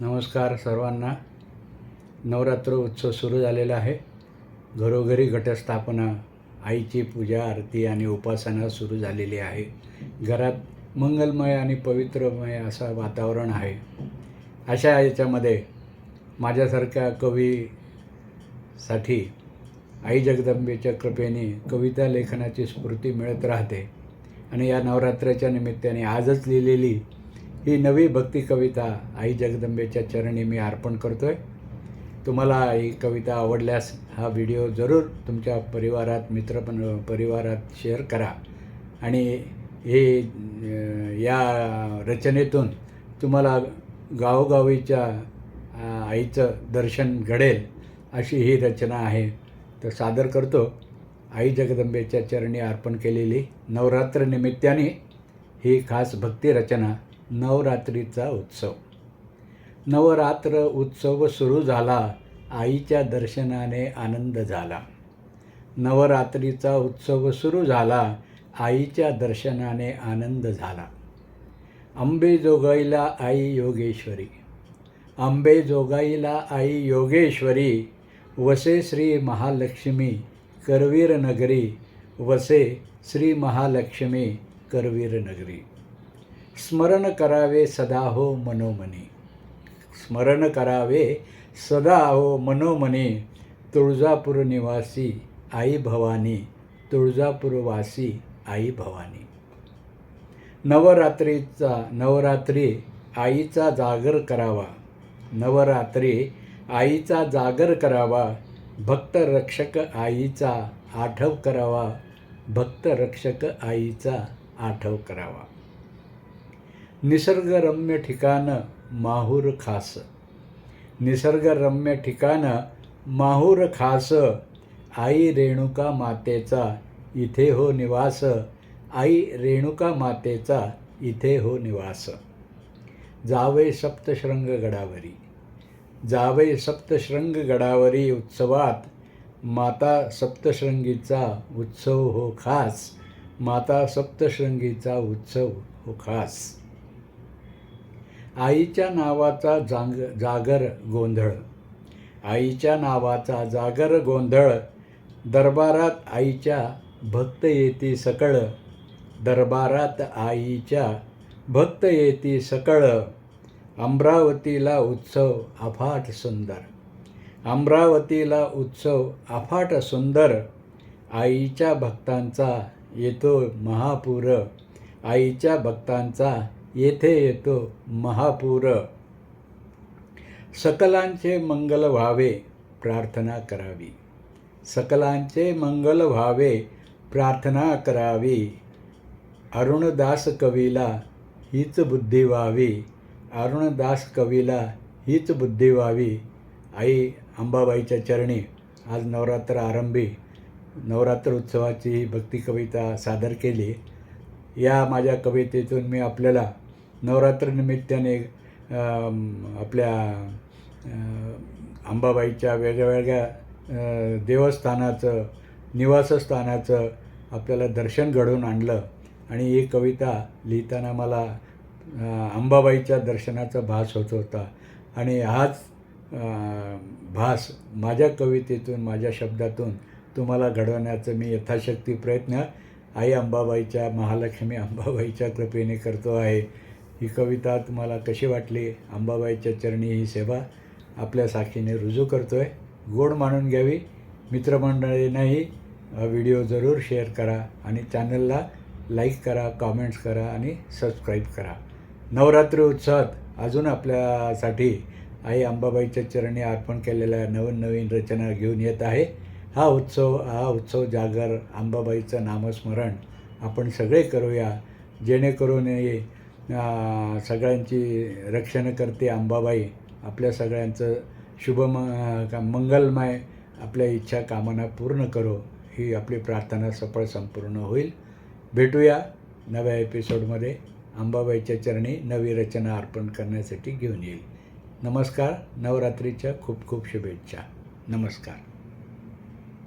नमस्कार सर्वांना. नवरात्र उत्सव सुरू झालेला आहे. घरोघरी घटस्थापना आईची पूजा आरती आणि उपासना सुरू झालेली आहे. घरात मंगलमय आणि पवित्रमय असं वातावरण आहे. अशा याच्यामध्ये माझ्यासारख्या कवीसाठी आई जगदंबेच्या कृपेने कविता लेखनाची स्फूर्ती मिळत राहते. आणि या नवरात्राच्या निमित्ताने आजच लिहिलेली ही नवी भक्ती कविता आई जगदंबेच्या चरणी मी अर्पण करतो आहे तुम्हाला ही कविता आवडल्यास हा व्हिडिओ जरूर तुमच्या परिवारात मित्र परिवारात शेअर करा. आणि हे या रचनेतून तुम्हाला गावोगावीच्या आईचं दर्शन घडेल अशी ही रचना आहे. तर सादर करतो. आई जगदंबेच्या चरणी अर्पण केलेली नवरात्र निमित्ताने ही खास भक्ती रचना नवरात्रीचा उत्सव. नवरात्र उत्सव सुरू झाला आईच्या दर्शनाने आनंद झाला. नवरात्रीचा उत्सव सुरू झाला आईच्या दर्शनाने आनंद झाला. अंबेजोगाईला आई योगेश्वरी. अंबेजोगाईला आई योगेश्वरी वसे श्री महालक्ष्मी करवीर नगरी वसे श्री महालक्ष्मी करवीर नगरी. स्मरण करावे सदा हो मनोमने. स्मरण करावे सदा हो मनोमने. तुळजापूर निवासी आई भवानी. तुळजापूरवासी आई भवानी. नवरात्रीचा नवरात्री आईचा जागर करावा. नवरात्री आईचा जागर करावा. भक्त रक्षक आईचा आठव करावा. भक्त रक्षक आईचा आठव करावा. निसर्गरम्य ठिकाण माहूर खास. निसर्गरम्य ठिकाण माहूर खास. आई रेणुका मातेचा इथे हो निवास. आई रेणुका मातेचा इथे हो निवास. जावे सप्तशृंग गडावरी. जावे सप्तशृंग गडावरी उत्सवात माता सप्तशृंगीचा उत्सव हो खास. माता सप्तशृंगीचा उत्सव हो खास. आईच्या नावाचा जांग जागर गोंधळ. आईच्या नावाचा जागर गोंधळ. दरबारात आईच्या भक्त येती सकळ. दरबारात आईच्या भक्त येती सकळ. अमरावतीला उत्सव अफाट सुंदर. अमरावतीला उत्सव अफाट सुंदर. आईच्या भक्तांचा येतो महापूर. आईच्या भक्तांचा येथे येतो महापूर. सकलांचे मंगल व्हावे प्रार्थना करावी. सकलांचे मंगल व्हावे प्रार्थना करावी. अरुणदास कवीला हीच बुद्धी व्हावी. अरुणदास कवीला हीच बुद्धी व्हावी. आई अंबाबाईच्या चरणी आज नवरात्र आरंभी नवरात्र उत्सवाची भक्ती कविता सादर केली. या माझ्या कवितेतून मी आपल्याला नवरात्रनिमित्ताने आपल्या अंबाबाईच्या वेगळ्या वेगळ्या देवस्थानाचं निवासस्थानाचं आपल्याला दर्शन घडवून आणलं. आणि ही कविता लिहिताना मला अंबाबाईच्या दर्शनाचा भास होत होता. आणि हाच भास माझ्या कवितेतून माझ्या शब्दातून तुम्हाला घडवण्याचं मी यथाशक्ती प्रयत्न आई अंबाबाईच्या महालक्ष्मी अंबाबाईच्या कृपेने करतो आहे. ही कविता तुम्हाला कशी वाटली? अंबाबाईच्या चरणी ही सेवा आपल्या साक्षीने रुजू करतो आहे गोड मानून घ्यावी. मित्रमंडळींनाही व्हिडिओ जरूर शेअर करा आणि चॅनलला लाईक करा कॉमेंट्स करा आणि सबस्क्राईब करा. नवरात्री उत्सवात अजून आपल्यासाठी आई अंबाबाईच्या चरणी अर्पण केलेल्या नवीन नवीन रचना घेऊन येत आहे. हा उत्सव हा उत्सव जागर अंबाबाईचं नामस्मरण आपण सगळे करूया. जेणेकरून सगळ्यांची रक्षण करते अंबाबाई आपल्या सगळ्यांचं शुभ म का- मंगलमय आपल्या इच्छा कामना पूर्ण करो. ही आपली प्रार्थना सफळ संपूर्ण होईल. भेटूया नव्या एपिसोडमध्ये. अंबाबाईच्या चरणी नवी रचना अर्पण करण्यासाठी घेऊन येईल. नमस्कार. नवरात्रीच्या खूप खूप शुभेच्छा. नमस्कार.